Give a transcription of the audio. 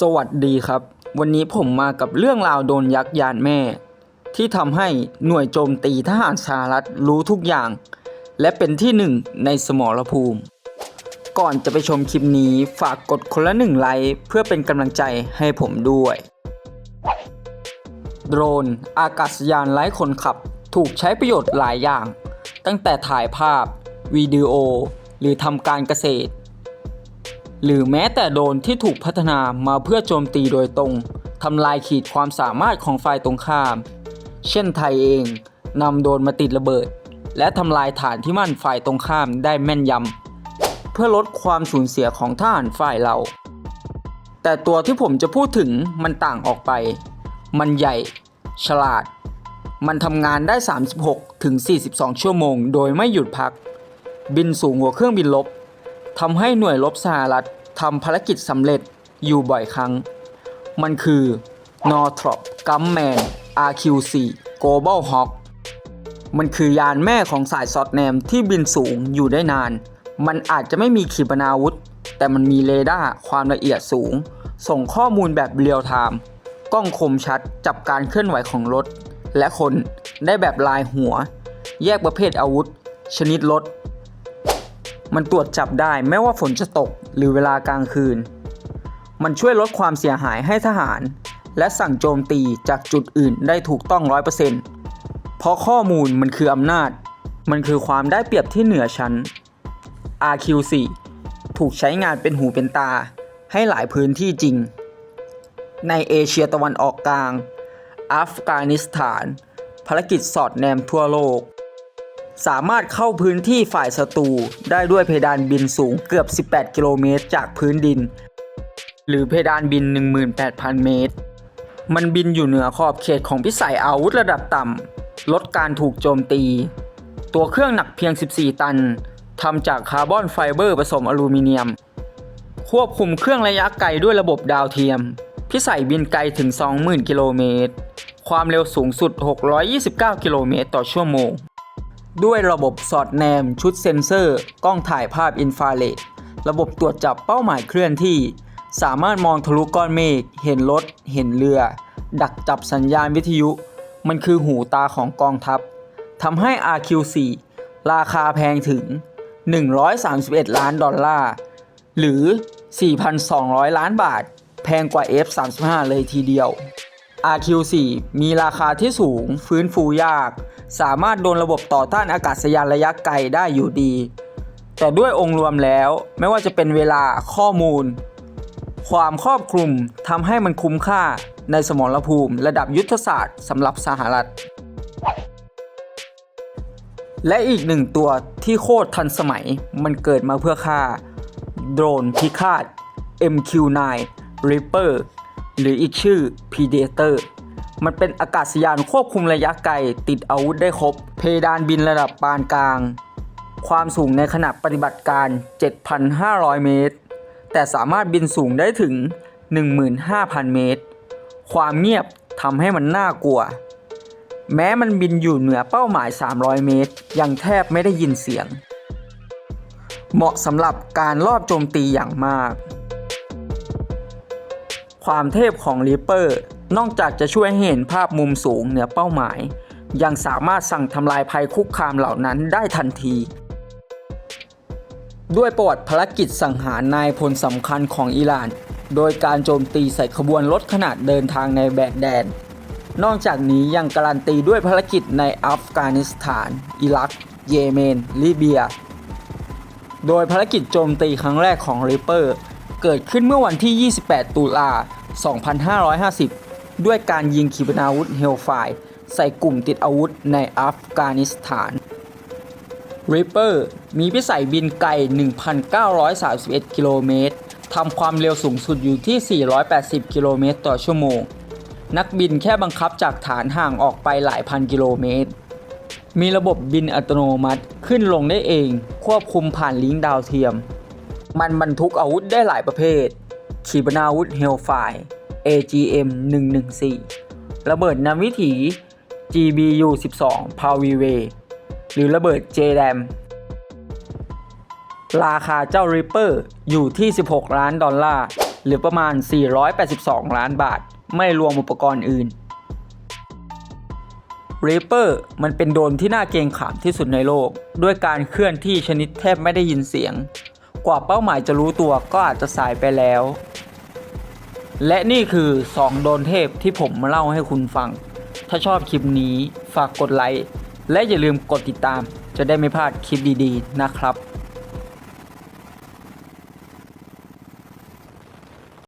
สวัสดีครับ วันนี้ผมมากับเรื่องราวโดนยักษ์ยานแม่ ที่ทำให้หน่วยโจมตีทหารสหรัฐรู้ทุกอย่าง และเป็นที่หนึ่งในสมรภูมิ ก่อนจะไปชมคลิปนี้ฝากกดคนละหนึ่งไลค์เพื่อเป็นกำลังใจให้ผมด้วย โดรน อากาศยานไร้คนขับ ถูกใช้ประโยชน์หลายอย่าง ตั้งแต่ถ่ายภาพ วิดีโอ หรือทำการเกษตร หรือแม้แต่โดรนที่ถูกพัฒนามาเพื่อโจมตีโดยตรงทำลายขีดความสามารถของฝ่ายตรงข้าม เช่นไทยเองนำโดรนมาติดระเบิด และทำลายฐานที่มั่นฝ่ายตรงข้ามได้แม่นยำเพื่อลดความสูญเสียของทหารฝ่ายเรา แต่ตัวที่ผมจะพูดถึงมันต่างออกไป มันใหญ่ ฉลาด มันทำงานได้ 36ถึง42 ชั่วโมง โดยไม่หยุดพัก บินสูงกว่าเครื่องบินลบทำให้หน่วยรบสหรัฐ ทำภารกิจสำเร็จอยู่บ่อยครั้ง มันคือ Northrop Grumman RQ-4 Global Hawk มันคือยานแม่ของสายสอดแนมที่บินสูงอยู่ได้นาน มันอาจจะไม่มีขีปนาวุธ แต่มันมีเรดาร์ความละเอียดสูง ส่งข้อมูลแบบเรียลไทม์ กล้องคมชัดจับการเคลื่อนไหวของรถ และคนได้แบบลายหัว แยกประเภทอาวุธ ชนิดรถ มันตรวจจับได้ไม่ว่าฝนจะตกหรือเวลากลางคืน มันช่วยลดความเสียหายให้ทหาร และสั่งโจมตีจากจุดอื่นได้ถูกต้อง100%เพราะข้อมูลมันคืออำนาจ มันคือความได้เปรียบที่เหนือชั้น RQ4 ถูกใช้งานเป็นหูเป็นตา ให้หลายพื้นที่จริง ในเอเชียตะวันออกกลาง อัฟกานิสถาน ภารกิจสอดแนมทั่วโลก สามารถเข้าพื้นที่ฝ่ายศัตรูได้ด้วยเพดานบินสูงเกือบ 18 กิโลเมตรจากพื้นดิน หรือเพดานบิน 18,000 เมตร มันบินอยู่เหนือขอบเขตของพิสัยอาวุธระดับต่ำ ลดการถูกโจมตี ตัวเครื่องหนักเพียง 14 ตันทำจากคาร์บอนไฟเบอร์ผสมอลูมิเนียม ควบคุมเครื่องระยะไกลด้วยระบบดาวเทียม พิสัยบินไกลถึง 20,000 กิโลเมตร ความเร็วสูงสุด 629 กิโลเมตรต่อชั่วโมง ด้วยระบบสอดแนม ชุดเซ็นเซอร์ กล้องถ่ายภาพอินฟราเรดระบบตรวจจับเป้าหมายเคลื่อนที่ สามารถมองทะลุก้อนเมฆเห็นรถ เห็นเรือ ดักจับสัญญาณวิทยุ มันคือหูตาของกองทัพทำให้ RQ4 ราคาแพงถึง 131 ล้านดอลลาร์ หรือ 4,200 ล้านบาท แพงกว่า F35 เลยทีเดียว RQ4 มีราคาที่สูง ฟื้นฟูยาก สามารถโดนระบบต่อต้านอากาศยานระยะไกลได้อยู่ดี แต่ด้วยองค์รวมแล้วไม่ว่าจะเป็นเวลาข้อมูล ความครอบคลุมทำให้มันคุ้มค่าในสมรภูมิระดับยุทธศาสตร์สำหรับสหรัฐ และอีกหนึ่งตัวที่โคตรทันสมัยมันเกิดมาเพื่อฆ่า โดรนพิฆาต MQ9 Reaper หรืออีกชื่อ Predator มันเป็นอากาศยานควบคุมระยะไกล ติดอาวุธได้ครบ เพดานบินระดับปานกลาง ความสูงในขณะปฏิบัติการ 7,500 เมตร แต่สามารถบินสูงได้ถึง 15,000 เมตร ความเงียบทำให้มันน่ากลัว แม้มันบินอยู่เหนือเป้าหมาย 300 เมตร ยังแทบไม่ได้ยินเสียง เหมาะสำหรับการลอบโจมตีอย่างมาก ความเทพของ Reaper นอกจากจะช่วยให้เห็นภาพมุมสูงเหนือเป้าหมาย ยังสามารถสั่งทำลายภัยคุกคามเหล่านั้นได้ทันที ด้วยประวัติภารกิจสังหารนายพลสำคัญของอิหร่าน โดยการโจมตีใส่ขบวนรถขนาดเดินทางในแบกแดน นอกจากนี้ยังการันตีด้วยภารกิจในอัฟกานิสถาน อิรัก เยเมน ลิเบีย โดยภารกิจโจมตีครั้งแรกของ Reaper เกิดขึ้นเมื่อวันที่ 28 ตุลา 2550 ด้วยการยิงขีปนาวุธเฮลไฟใส่กลุ่มติดอาวุธในอัฟกานิสถาน Reaper มีพิสัยบินไกล 1,931 กิโลเมตรทำความเร็วสูงสุดอยู่ที่ 480 กิโลเมตรต่อชั่วโมง นักบินแค่บังคับจากฐานห่างออกไปหลายพันกิโลเมตร มีระบบบินอัตโนมัติขึ้นลงได้เอง ควบคุมผ่านลิงก์ดาวเทียม มันบรรทุกอาวุธได้หลายประเภท ขีปนาวุธเฮลไฟ AGM 114 ระเบิดนำวิถี GBU 12 p a v i w a y หรือระเบิด JDAM ราคาเจ้า Reaper อยู่ที่ 16 ล้านดอลลาร์ หรือประมาณ 482 ล้านบาท ไม่รวมอุปกรณ์อื่น Reaper มันเป็นโดรนที่น่าเกรงขามที่สุดในโลก ด้วยการเคลื่อนที่ชนิดแทบไม่ได้ยินเสียง กว่าเป้าหมายจะรู้ตัวก็อาจจะสายไปแล้ว และนี่คือ2โดนเทพที่ผมมาเล่าให้คุณฟัง ถ้าชอบคลิปนี้ฝากกดไลค์และอย่าลืมกดติดตาม จะได้ไม่พลาดคลิปดีๆนะครับ